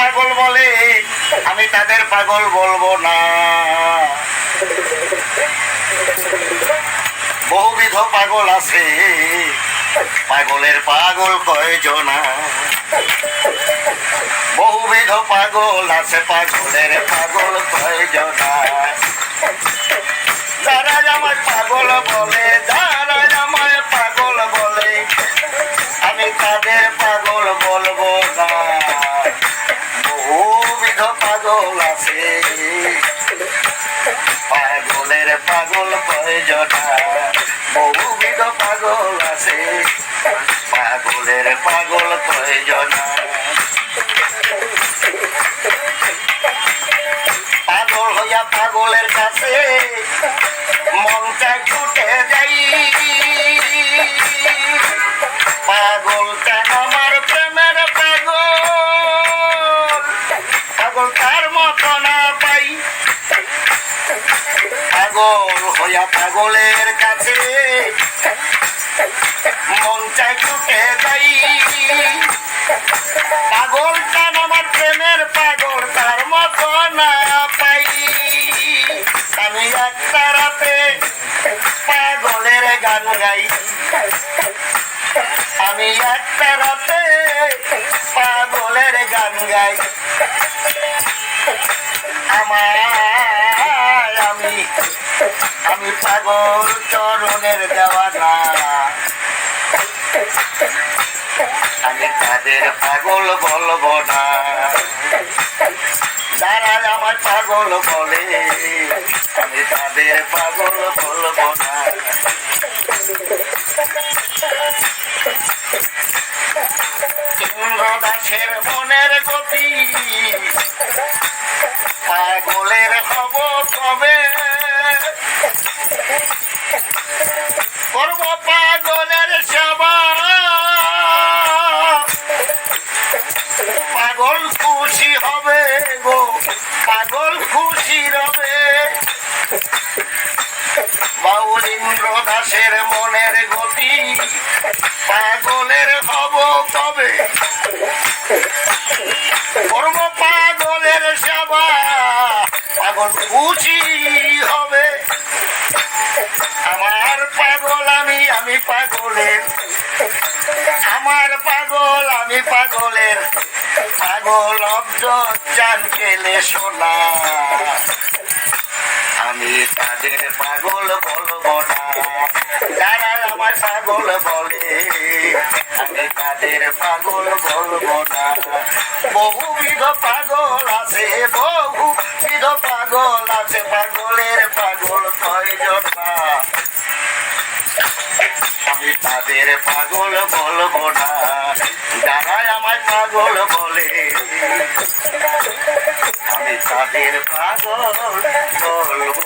পাগল বলে, আমি তাদের পাগল বলব না। বহুবিধ পাগল আছে, পাগলের পাগল কয়জনা বহুবিধ পাগল আছে, পাগলের পাগল কয়জনা যারা আমায় পাগল বলে যা আমি তাদের পাগল বলব না বহুবিধ পাগল আছে। পাগলের পাগল কয়জনা বহুবিধ পাগল আছে। পাগলের পাগল কয়জনা পাগল হইয়া পাগলের কাছে মনটা ছুটে যাই। পাগল হইয়া পাগলের কাছে। মন চাই ছুটে যাই। পাগল কেন আমার প্রেমের পাগল, তার মতো না পাই। আমি একটা রাতে পাগলের গান গাই। আমি একটা রাতে পাগলের গান গাই। আমার আমি আমি পাগল চরণের দেওয়ানা। আমি তাদের পাগল বলব না। যারা আমার পাগল বলে, আমি তাদের পাগল বলব না। ইন্দ্র দাসের মনের গতি, পাগলের হব তবে করব পাগলের সেবা। পাগল খুশি হবে গো, পাগল খুশি রবে। বাউল ইন্দ্র দাসের মনের গতি, পাগলের হব তবে। করব পাগলের সেবা, পাগল খুশি আমার পাগল আমি আমি পাগলের। আমার পাগল আমি পাগলের। পাগল অব্দ চান কেলে শোনা আমি তাদের পাগল বলব না। যারা আমার পাগল বলে, আমি তাদের পাগল বলব না। বহুবিধ পাগল আছে বহুবিধ পাগল আছে। পাগলের পাগল কয়জন? আমি তাদের পাগল বলব না যারা আমায় পাগল বলে আমি তাদের পাগল বলব।